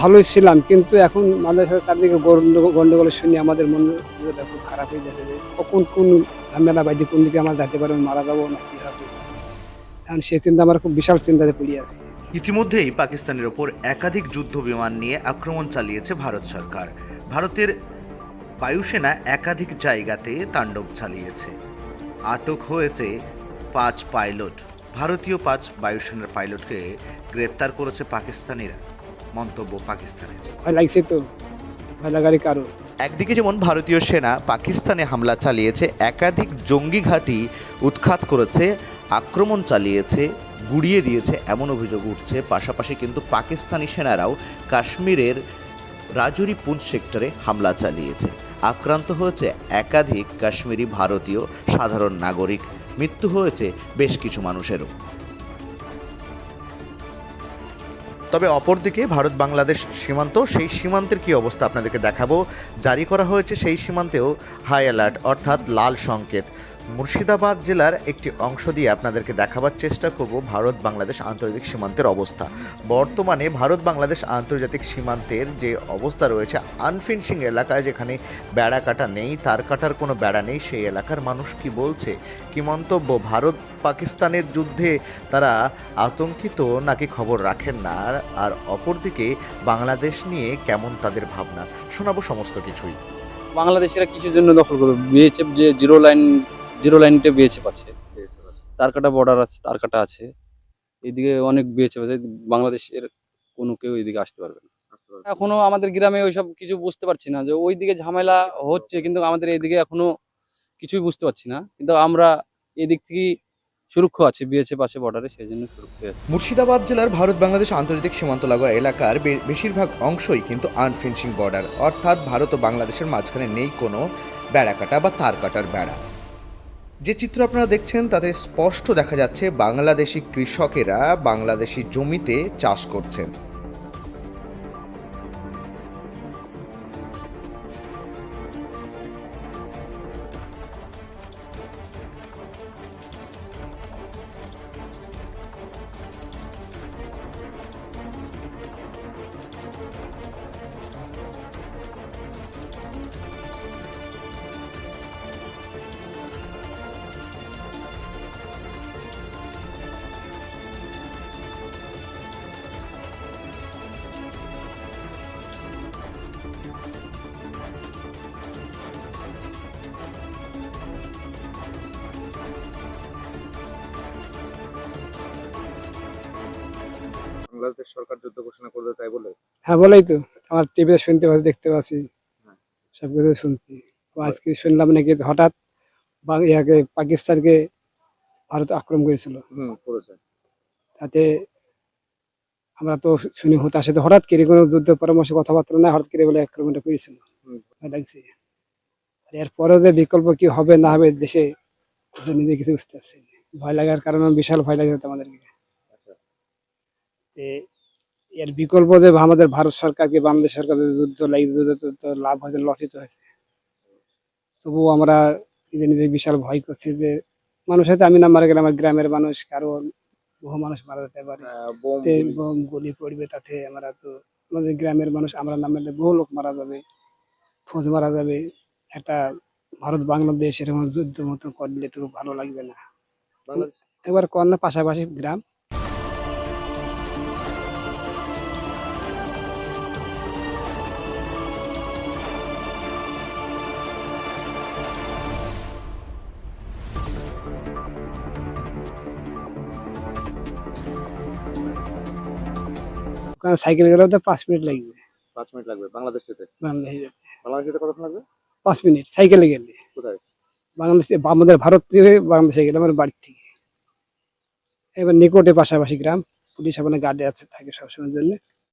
ভালোই ছিলাম, কিন্তু এখন আমাদের সাথে চারদিকে গন্ডগোল গন্ডগোল শুনে আমাদের মন খুব খারাপ হয়ে যাচ্ছে যে কখন কোন ঝামেলা বাইদি কোন দিকে আমার যেতে পারব মারা যাব না কি হবে? এখন সেই চিন্তা আমার খুব বিশাল চিন্তাতে পড়ে আছি। ইতিমধ্যেই পাকিস্তানের ওপর একাধিক যুদ্ধ বিমান নিয়ে আক্রমণ চালিয়েছে ভারত সরকার। ভারতের বায়ুসেনা একাধিক জায়গাতে তাণ্ডব চালিয়েছে। আটক হয়েছে পাঁচ পাইলট। ভারতীয় পাঁচ বায়ুসেনার পাইলটকে গ্রেপ্তার করেছে পাকিস্তানিরা। মন্তব্য পাকিস্তানের। ভয় লাগছে তো ভয় লাগারই কারণ একদিকে যেমন ভারতীয় সেনা পাকিস্তানে হামলা চালিয়েছে একাধিক জঙ্গি ঘাঁটি উৎখাত করেছে আক্রমণ চালিয়েছে গুড়িয়ে দিয়েছে এমন অভিযোগ উঠছে। পাশাপাশি কিন্তু পাকিস্তানি সেনারাও কাশ্মীরের রাজুরি পুঞ্চ সেক্টরে হামলা চালিয়েছে। আক্রান্ত হয়েছে একাধিক কাশ্মীরি ভারতীয় সাধারণ নাগরিক। মৃত্যু হয়েছে বেশ কিছু মানুষেরও। তবে অপরদিকে ভারত বাংলাদেশ সীমান্ত, সেই সীমান্তের কি অবস্থা আপনাদেরকে দেখাবো। জারি করা হয়েছে সেই সীমান্তেও হাই অ্যালার্ট অর্থাৎ লাল সংকেত। মুর্শিদাবাদ জেলার একটি অংশ দিয়ে আপনাদেরকে দেখাবার চেষ্টা করব ভারত বাংলাদেশ আন্তর্জাতিক সীমান্তের অবস্থা। বর্তমানে ভারত বাংলাদেশ আন্তর্জাতিক সীমান্তের যে অবস্থা রয়েছে, আনফিনিশিং এলাকায় যেখানে বেড়া কাটা নেই, তার কাটার কোনো বেড়া নেই, সেই এলাকার মানুষ কি বলছে? কি মন্তব্য? ভারত পাকিস্তানের যুদ্ধে তারা আতঙ্কিত নাকি খবর রাখেন না? আর অপরদিকে বাংলাদেশ নিয়ে কেমন তাদের ভাবনা? শোনাবো সমস্ত কিছুই। বাংলাদেশিরা কিসের জন্য দখল করবে? বিএচএফ যে জিরো লাইন জিরো লাইনটা বিএচএফ আছে। তার কাটা বর্ডার আছে তার কাটা আছে। এইদিকে অনেক বিএচএফ আছে বাংলাদেশের কোনো কেউ এইদিকে আসতে পারবে না। এখনও আমাদের গ্রামে ওইসব কিছু বুঝতে পারছি না যে ওইদিকে ঝামেলা হচ্ছে কিন্তু আমাদের এইদিকে এখনও কিছুই বুঝতে পারছি না। কিন্তু আমরা এদিক থেকে সুরক্ষা আছে বিএচএফ আছে বর্ডারে সেই জন্য সুরক্ষা আছে। মুর্শিদাবাদ জেলার ভারত বাংলাদেশ আন্তর্জাতিক সীমান্ত লাগোয়া এলাকার বে- বেশিরভাগ অংশই কিন্তু আনফিনিশিং বর্ডার অর্থাৎ ভারত ও বাংলাদেশের মাঝখানে নেই কোনো বেড়া কাটা বা তার কাটার বেড়া। যে চিত্র আপনারা দেখছেন তাতে স্পষ্ট দেখা যাচ্ছে বাংলাদেশি কৃষকেরা বাংলাদেশি জমিতে চাষ করছেন। বাংলাদেশ সরকার যুদ্ধ ঘোষণা করবে তাই বলে? হ্যাঁ বলেই তো। আমার টিভিতে শুনতে পাচ্ছি দেখতে পাচ্ছি। সব কিছু শুনছি। তো আজকে শুনলাম নাকি হঠাৎ ইয়াকে পাকিস্তানকে ভারত আক্রমণ করেছিল। তাতে আমরা তো শুনি হতাশে। তো হঠাৎ করে কোনো যুদ্ধ পরামর্শ কথাবার্তা না হঠাৎ করে বলে আক্রমণটা করেছিল? লাগছে আর এরপরেও যে বিকল্প কি হবে না হবে দেশে নিজে কিছু বুঝতে পারছি ভয় লাগার কারণে বিশাল ভয় লাগে তো আমাদেরকে। তে এর বিকল্প যে আমাদের ভারত সরকারকে বাংলাদেশ সরকার যুদ্ধ লাগে যুদ্ধ লাভ হয়েছে লসিত হয়েছে। তবুও আমরা নিজে নিজে বিশাল ভয় করছি যে মানুষ হয়তো আমি না মারা গেলে আমার গ্রামের মানুষ কারও বহু মানুষ মারা যেতে পারে। আহ, বোম গুলি। পড়বে তাতে আমরা তো আমাদের গ্রামের মানুষ আমরা না মারলে বহু লোক মারা যাবে ফৌজ মারা যাবে। একটা ভারত বাংলাদেশ এরকম যুদ্ধ মতো করলে তো ভালো লাগবে না। একবার কর না পাশাপাশি গ্রাম। ওখানে সাইকেল গেলেও তো পাঁচ মিনিট লাগবে। পাঁচ মিনিট লাগবে বাংলাদেশ যেতে বাংলাদেশ যেতে। বাংলাদেশ যেতে কতক্ষণ লাগবে? পাঁচ মিনিট সাইকেলে গেলে। কোথায়? বাংলাদেশ আমাদের ভারত থেকে বাংলাদেশে গেলে আমার বাড়ির থেকে। এবার নিকটে পাশাপাশি গ্রাম পুলিশ ওখানে গার্ডে আছে থাকে সবসময়ের জন্য।